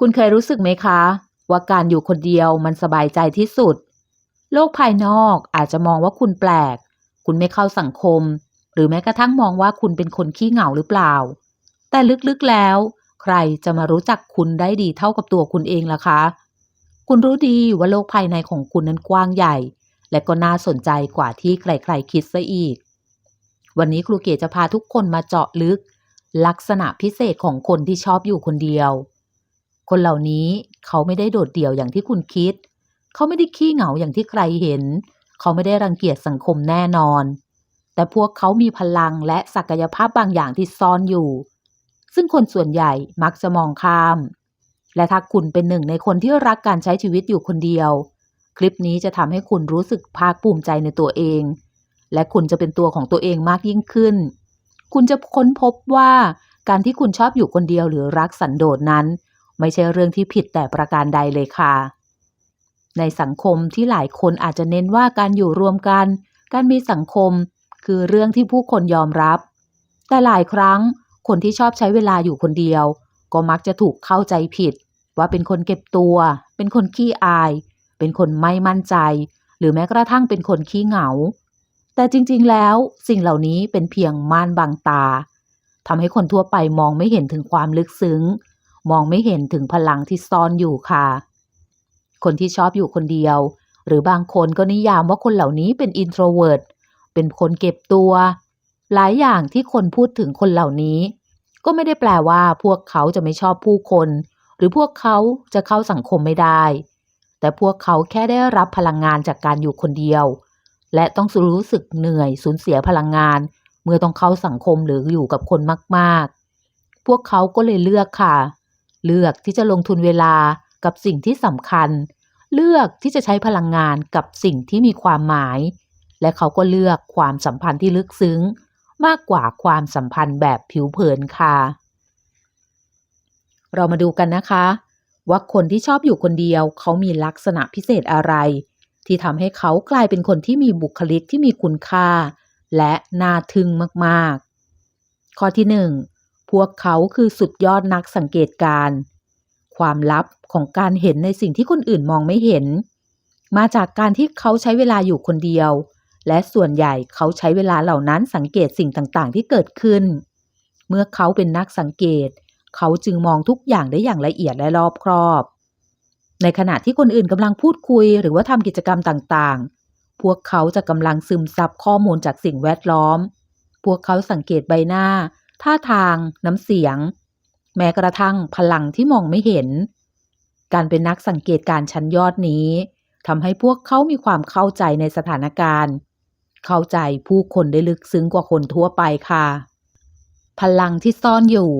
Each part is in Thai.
คุณเคยรู้สึกไหมคะ ว่าการอยู่คนเดียวมันสบายใจที่สุด โลกภายนอกอาจจะมองว่าคุณแปลก คุณไม่เข้าสังคม หรือแม้กระทั่งมองว่าคุณเป็นคนขี้เหงาหรือเปล่า แต่ลึกๆแล้ว ใครจะมารู้จักคุณได้ดีเท่ากับตัวคุณเองล่ะคะ คุณรู้ดีว่าโลกภายในของคุณนั้นกว้างใหญ่ และก็น่าสนใจกว่าที่ใครๆคิดซะอีก วันนี้ครูเกศจะพาทุกคนมาเจาะลึก ลักษณะพิเศษของคนที่ชอบอยู่คนเดียว คนเหล่านี้เขาไม่ได้โดดเดี่ยวอย่างที่คุณคิด เขาไม่ได้ขี้เหงาอย่างที่ใครเห็น เขาไม่ได้รังเกียจสังคมแน่นอน แต่พวกเขามีพลังและศักยภาพบางอย่างที่ซ่อนอยู่ ซึ่งคนส่วนใหญ่มักจะมองข้าม และถ้าคุณเป็นหนึ่งในคนที่รักการใช้ชีวิตอยู่คนเดียว คลิปนี้จะทำให้คุณรู้สึกภาคภูมิใจในตัวเอง และคุณจะเป็นตัวของตัวเองมากยิ่งขึ้น คุณจะค้นพบว่าการที่คุณชอบอยู่คนเดียวหรือรักสันโดษนั้น ไม่ใช่เรื่องที่ผิดแต่ประการใดเลยค่ะ ในสังคมที่หลายคนอาจจะเน้นว่าการอยู่รวมกัน การมีสังคม คือเรื่องที่ผู้คนยอมรับ แต่หลายครั้งคนที่ชอบใช้เวลาอยู่คนเดียว ก็มักจะถูกเข้าใจผิด ว่าเป็นคนเก็บตัว เป็นคนขี้อาย เป็นคนไม่มั่นใจ หรือแม้กระทั่งเป็นคนขี้เหงา แต่จริงๆ แล้วสิ่งเหล่านี้เป็นเพียงม่านบังตาทำให้คนทั่วไปมองไม่เห็นถึงความลึกซึ้ง มองไม่เห็นถึงพลังที่ซ่อนอยู่ค่ะ คนที่ชอบอยู่คนเดียว หรือบางคนก็นิยามว่าคนเหล่านี้เป็น introvert เป็นคนเก็บตัว หลายอย่างที่คนพูดถึงคนเหล่านี้ ก็ไม่ได้แปลว่าพวกเขาจะไม่ชอบผู้คน หรือพวกเขาจะเข้าสังคมไม่ได้ แต่พวกเขาแค่ได้รับพลังงานจากการอยู่คนเดียว และต้องรู้สึกเหนื่อยสูญเสียพลังงาน เมื่อต้องเข้าสังคมหรืออยู่กับคนมาก ๆ พวกเขาก็เลยเลือกค่ะ เลือกที่จะลงทุนเวลากับสิ่งที่สำคัญ เลือกที่จะใช้พลังงานกับสิ่งที่มีความหมาย และเขาก็เลือกความสัมพันธ์ที่ลึกซึ้ง มากกว่าความสัมพันธ์แบบผิวเผินค่ะ เรามาดูกันนะคะ ว่าคนที่ชอบอยู่คนเดียว เขามีลักษณะพิเศษอะไร ที่ทำให้เขากลายเป็นคนที่มีบุคลิกที่มีคุณค่า และน่าทึ่งมากๆ ข้อที่หนึ่ง พวกเขาคือสุดยอดนักสังเกตการ ความลับของการเห็นในสิ่งที่คนอื่นมองไม่เห็น มาจากการที่เขาใช้เวลาอยู่คนเดียว และส่วนใหญ่เขาใช้เวลาเหล่านั้นสังเกตสิ่งต่างๆ ที่เกิดขึ้น เมื่อเขาเป็นนักสังเกต เขาจึงมองทุกอย่างได้อย่างละเอียดและรอบครอบ ในขณะที่คนอื่นกำลังพูดคุยหรือว่าทำกิจกรรมต่างๆ พวกเขาจะกำลังซึมซับข้อมูลจากสิ่งแวดล้อม พวกเขาสังเกตใบหน้า ท่าทาง น้ำเสียง แม้กระทั่งพลังที่มองไม่เห็น การเป็นนักสังเกตการชั้นยอดนี้ทำให้พวกเขามีความเข้าใจในสถานการณ์ เข้าใจผู้คนได้ลึกซึ้งกว่าคนทั่วไปค่ะ พลังที่ซ่อนอยู่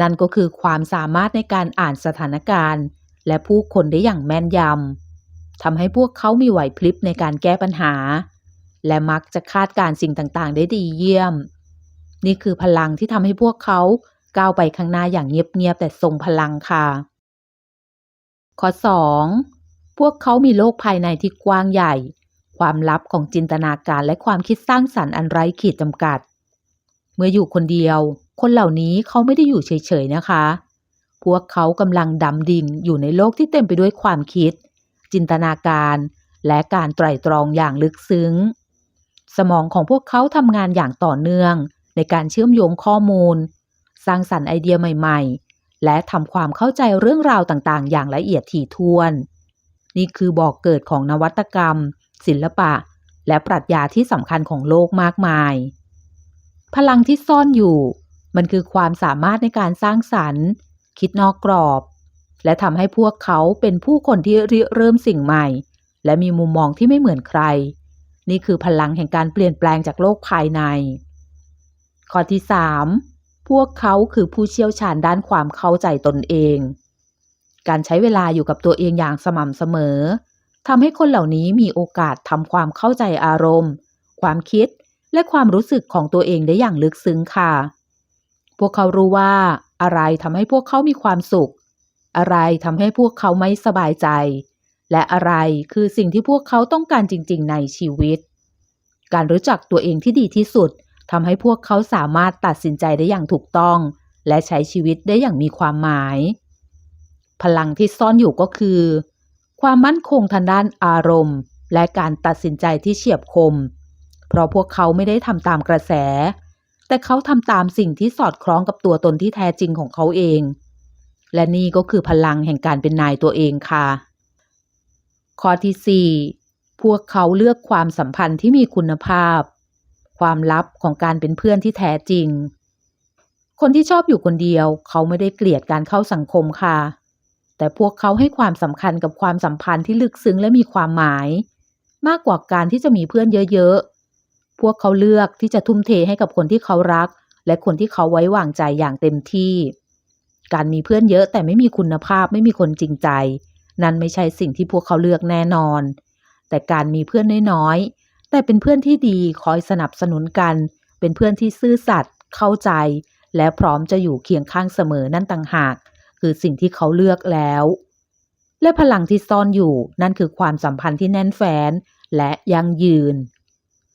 นั่นก็คือความสามารถในการอ่านสถานการณ์ และผู้คนได้อย่างแม่นยำทำให้พวกเขามีไหวพลิบในการแก้ปัญหา และมักจะคาดการสิ่งต่างๆ ได้ดีเยี่ยม นี่คือพลังที่ทำให้พวกเขาก้าวไปข้างหน้าอย่างเงียบๆแต่ทรงพลังค่ะ ข้อ 2. พวกเขามีโลกภายในที่กว้างใหญ่ ความลับของจินตนาการและความคิดสร้างสรรค์อันไร้ขีดจำกัด เมื่ออยู่คนเดียว คนเหล่านี้เขาไม่ได้อยู่เฉยๆนะคะ พวกเขากำลังดำดิ่งอยู่ในโลกที่เต็มไปด้วยความคิด จินตนาการและการไตร่ตรองอย่างลึกซึ้ง สมองของพวกเขาทำงานอย่างต่อเนื่อง ในการเชื่อมโยงข้อมูล สร้างสรรค์ไอเดียใหม่ ๆ และทำความเข้าใจเรื่องราวต่างๆ อย่างละเอียดถี่ถ้วน นี่คือบอกเกิดของนวัตกรรม ศิลปะ และปรัชญาที่สำคัญของโลกมากมาย พลังที่ซ่อนอยู่ มันคือความสามารถในการสร้างสรรค์ คิดนอกกรอบ และทำให้พวกเขาเป็นผู้คนที่ริเริ่มสิ่งใหม่ และมีมุมมองที่ไม่เหมือนใคร นี่คือพลังแห่งการเปลี่ยนแปลงจากโลกภายใน ข้อที่ 3. พวกเขาคือผู้เชี่ยวชาญด้านความเข้าใจตนเอง การใช้เวลาอยู่กับตัวเองอย่างสม่ำเสมอทำให้คนเหล่านี้มีโอกาสทำความเข้าใจอารมณ์ ความคิดและความรู้สึกของตัวเองได้อย่างลึกซึ้งค่ะ พวกเขารู้ว่าอะไรทำให้พวกเขามีความสุข อะไรทำให้พวกเขาไม่สบายใจ และอะไรคือสิ่งที่พวกเขาต้องการจริง ๆ ในชีวิต การรู้จักตัวเองที่ดีที่สุด ทำให้พวกเขาสามารถตัดสินใจได้อย่างถูกต้อง และใช้ชีวิตได้อย่างมีความหมาย พลังที่ซ่อนอยู่ก็คือ ความมั่นคงทางด้านอารมณ์ และการตัดสินใจที่เฉียบคม เพราะพวกเขาไม่ได้ทำตามกระแส แต่เขาทำตามสิ่งที่สอดคล้องกับตัวตนที่แท้จริงของเขาเอง และนี่ก็คือพลังแห่งการเป็นนายตัวเองค่ะ ข้อที่ 4 พวกเขาเลือกความสัมพันธ์ที่มีคุณภาพ ความลับของการเป็นเพื่อนที่แท้จริง คนที่ชอบอยู่คนเดียว เขาไม่ได้เกลียดการเข้าสังคมค่ะ แต่พวกเขาให้ความสำคัญกับความสัมพันธ์ที่ลึกซึ้งและมีความหมาย มากกว่าการที่จะมีเพื่อนเยอะๆ พวกเขาเลือกที่จะทุ่มเทให้กับคนที่เขารัก และคนที่เขาไว้วางใจอย่างเต็มที่ การมีเพื่อนเยอะแต่ไม่มีคุณภาพไม่มีคนจริงใจ นั่นไม่ใช่สิ่งที่พวกเขาเลือกแน่นอน แต่การมีเพื่อนน้อยๆ แต่เป็นเพื่อนที่ดีคอยสนับสนุนกัน เป็นเพื่อนที่ซื่อสัตย์เข้าใจ และพร้อมจะอยู่เคียงข้างเสมอนั่นต่างหาก คือสิ่งที่เขาเลือกแล้ว และพลังที่ซ่อนอยู่นั่นคือความสัมพันธ์ที่แน่นแฟ้นและยั่งยืน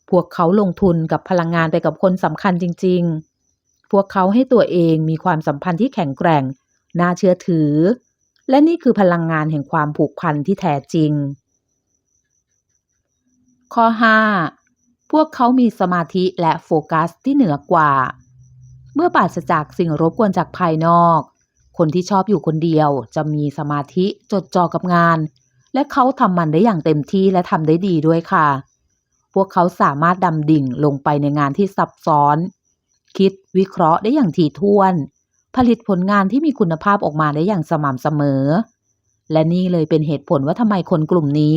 พวกเขาลงทุนกับพลังงานไปกับคนสำคัญจริง ๆ พวกเขาให้ตัวเองมีความสัมพันธ์ที่แข็งแกร่ง น่าเชื่อถือ และนี่คือพลังงานแห่งความผูกพันที่แท้จริง ข้อ 5 พวกเขามีสมาธิและโฟกัสที่เหนือกว่า เมื่อปราศจากสิ่งรบกวนจากภายนอก คนที่ชอบอยู่คนเดียวจะมีสมาธิจดจ่อกับงาน และเขาทำมันได้อย่างเต็มที่และทำได้ดีด้วยค่ะ พวกเขาสามารถดำดิ่งลงไปในงานที่ซับซ้อน คิดวิเคราะห์ได้อย่างถี่ถ้วน ผลิตผลงานที่มีคุณภาพออกมาได้อย่างสม่ำเสมอ และนี่เลยเป็นเหตุผลว่าทำไมคนกลุ่มนี้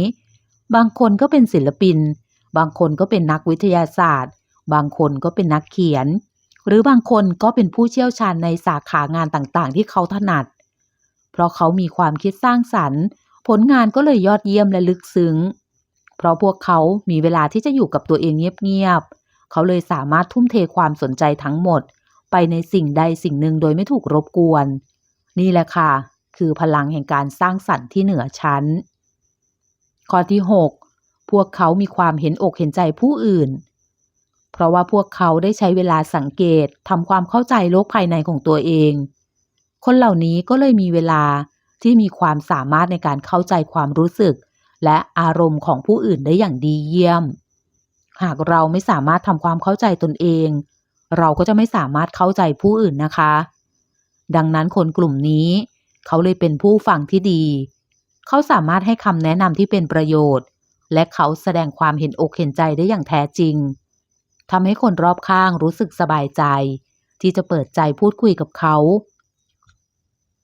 บางคนก็เป็นศิลปิน บางคนก็เป็นนักวิทยาศาสตร์ บางคนก็เป็นนักเขียน หรือบางคนก็เป็นผู้เชี่ยวชาญในสาขางานต่างๆ ที่เขาถนัด เพราะเขามีความคิดสร้างสรรค์ ผลงานก็เลยยอดเยี่ยมและลึกซึ้ง เพราะพวกเขามีเวลาที่จะอยู่กับตัวเองเงียบๆ เขาเลยสามารถทุ่มเทความสนใจทั้งหมด ไปในสิ่งใดสิ่งหนึ่งโดยไม่ถูกรบกวน นี่แหละค่ะ คือพลังแห่งการสร้างสรรค์ที่เหนือชั้น ข้อที่ 6 พวกเขามีความเห็นอกเห็นใจผู้อื่น เพราะว่าพวกเขาได้ใช้เวลาสังเกตทำความเข้าใจโลกภายในของตัวเอง คนเหล่านี้ก็เลยมีเวลาที่มีความสามารถในการเข้าใจความรู้สึก และอารมณ์ของผู้อื่นได้อย่างดีเยี่ยม หากเราไม่สามารถทำความเข้าใจตนเอง เราก็จะไม่สามารถเข้าใจผู้อื่นนะคะ ดังนั้นคนกลุ่มนี้ เขาเลยเป็นผู้ฟังที่ดี เขาสามารถให้คำแนะนำที่เป็นประโยชน์ และเขาแสดงความเห็นอกเห็นใจได้อย่างแท้จริงทำให้คนรอบข้างรู้สึกสบายใจ ที่จะเปิดใจพูดคุยกับเขา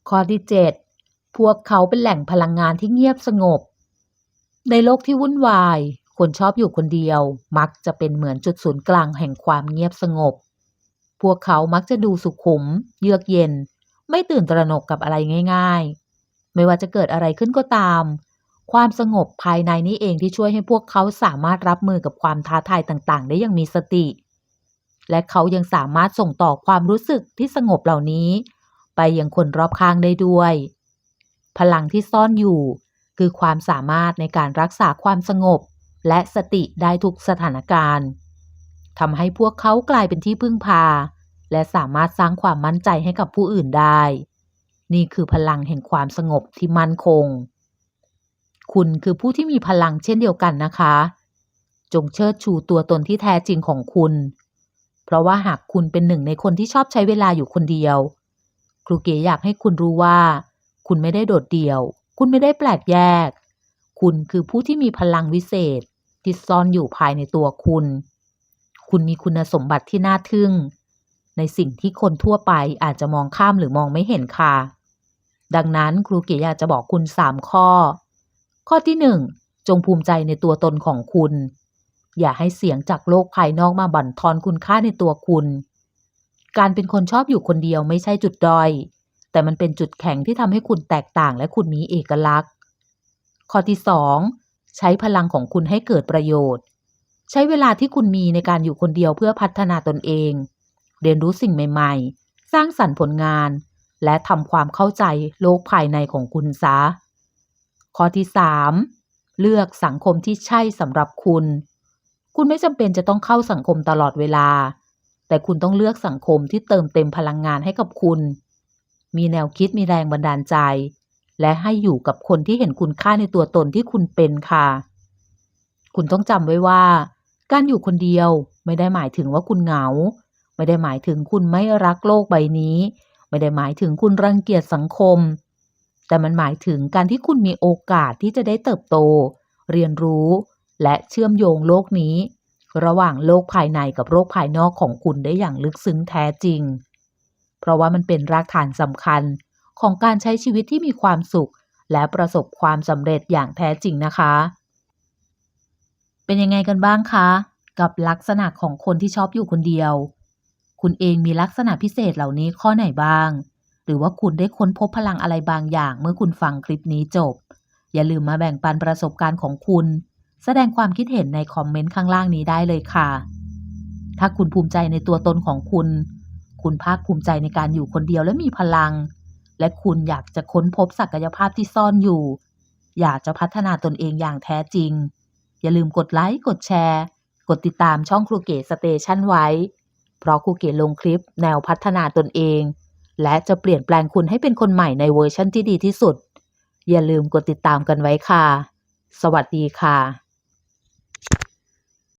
ข้อที่ 7 พวกเขาเป็นแหล่งพลังงานที่เงียบสงบ ในโลกที่วุ่นวาย คนชอบอยู่คนเดียว มักจะเป็นเหมือนจุดศูนย์กลางแห่งความเงียบสงบ พวกเขามักจะดูสุขุม เยือกเย็น ไม่ตื่นตระหนกกับอะไรง่ายๆ ไม่ว่าจะเกิดอะไรขึ้นก็ตาม ความสงบภายในนี้เองที่ช่วยให้พวกเขาสามารถรับมือกับความท้าทายต่างๆ ได้อย่างมีสติ และเขายังสามารถส่งต่อความรู้สึกที่สงบเหล่านี้ ไปยังคนรอบข้างได้ด้วย พลังที่ซ่อนอยู่ คือความสามารถในการรักษาความสงบ และสติได้ทุกสถานการณ์ทำให้พวกเขากลายเป็นที่พึ่งพา และสามารถสร้างความมั่นใจให้กับผู้อื่นได้ นี่คือพลังแห่งความสงบที่มั่นคง คุณคือผู้ที่มีพลังเช่นเดียวกันนะคะ จงเชิดชูตัวตนที่แท้จริงของคุณ เพราะว่าหากคุณเป็นหนึ่งในคนที่ชอบใช้เวลาอยู่คนเดียว ครูเก๋อยากให้คุณรู้ว่า คุณไม่ได้โดดเดี่ยว คุณไม่ได้แปลกแยก คุณคือผู้ที่มีพลังวิเศษที่ซ่อนอยู่ภายในตัวคุณ คุณมีคุณสมบัติที่น่าทึ่งในสิ่งที่คนทั่วไปอาจจะมองข้ามหรือมองไม่เห็นค่ะ ดังนั้นครูเก๋อยากจะบอกคุณสามข้อ ข้อที่หนึ่งจงภูมิใจในตัวตนของคุณ อย่าให้เสียงจากโลกภายนอกมาบั่นทอนคุณค่าในตัวคุณ การเป็นคนชอบอยู่คนเดียวไม่ใช่จุดด้อย แต่มันเป็นจุดแข็งที่ทำให้คุณแตกต่างและคุณมีเอกลักษณ์ ข้อที่สองใช้พลังของคุณให้เกิดประโยชน์ ใช้เวลาที่คุณมีในการอยู่คนเดียวเพื่อพัฒนาตนเอง เรียนรู้สิ่งใหม่ ๆ สร้างสรรค์ผลงาน และทำความเข้าใจโลกภายในของคุณซะ ข้อที่สามเลือกสังคมที่ใช่สำหรับคุณ คุณไม่จำเป็นจะต้องเข้าสังคมตลอดเวลา แต่คุณต้องเลือกสังคมที่เติมเต็มพลังงานให้กับคุณ มีแนวคิดมีแรงบันดาลใจ และให้อยู่กับคนที่เห็นคุณค่าในตัวตนที่คุณเป็นค่ะ คุณต้องจำไว้ว่า การอยู่คนเดียวไม่ได้หมายถึงว่าคุณเหงา ไม่ได้หมายถึงคุณไม่รักโลกใบนี้ ไม่ได้หมายถึงคุณรังเกียจสังคม แต่มันหมายถึงการที่คุณมีโอกาสที่จะได้เติบโต เรียนรู้ และเชื่อมโยงโลกนี้ ระหว่างโลกภายในกับโลกภายนอกของคุณได้อย่างลึกซึ้งแท้จริง เพราะว่ามันเป็นรากฐานสำคัญของการใช้ชีวิตที่มีความสุข และประสบความสำเร็จอย่างแท้จริงนะคะ เป็นยังไงกันบ้างคะ กับลักษณะของคนที่ชอบอยู่คนเดียว คุณเองมีลักษณะพิเศษเหล่านี้ข้อไหนบ้าง หรือว่าคุณได้ค้นพบพลังอะไรบางอย่างเมื่อคุณฟังคลิปนี้จบ อย่าลืมมาแบ่งปันประสบการณ์ของคุณ แสดงความคิดเห็นในคอมเมนต์ข้างล่างนี้ได้เลยค่ะ ถ้าคุณภูมิใจในตัวตนของคุณ คุณภาคภูมิใจในการอยู่คนเดียวและมีพลัง และคุณอยากจะค้นพบศักยภาพที่ซ่อนอยู่ อยากจะพัฒนาตนเองอย่างแท้จริง อย่าลืมกดไลค์ กดแชร์ กดติดตามช่องครูเก๋สเตชันไว้ เพราะครูเก๋ลงคลิปแนวพัฒนาตนเอง และจะเปลี่ยนแปลงคุณให้เป็นคนใหม่ในเวอร์ชั่นที่ดีที่สุด อย่าลืมกดติดตามกันไว้ค่ะ สวัสดีค่ะ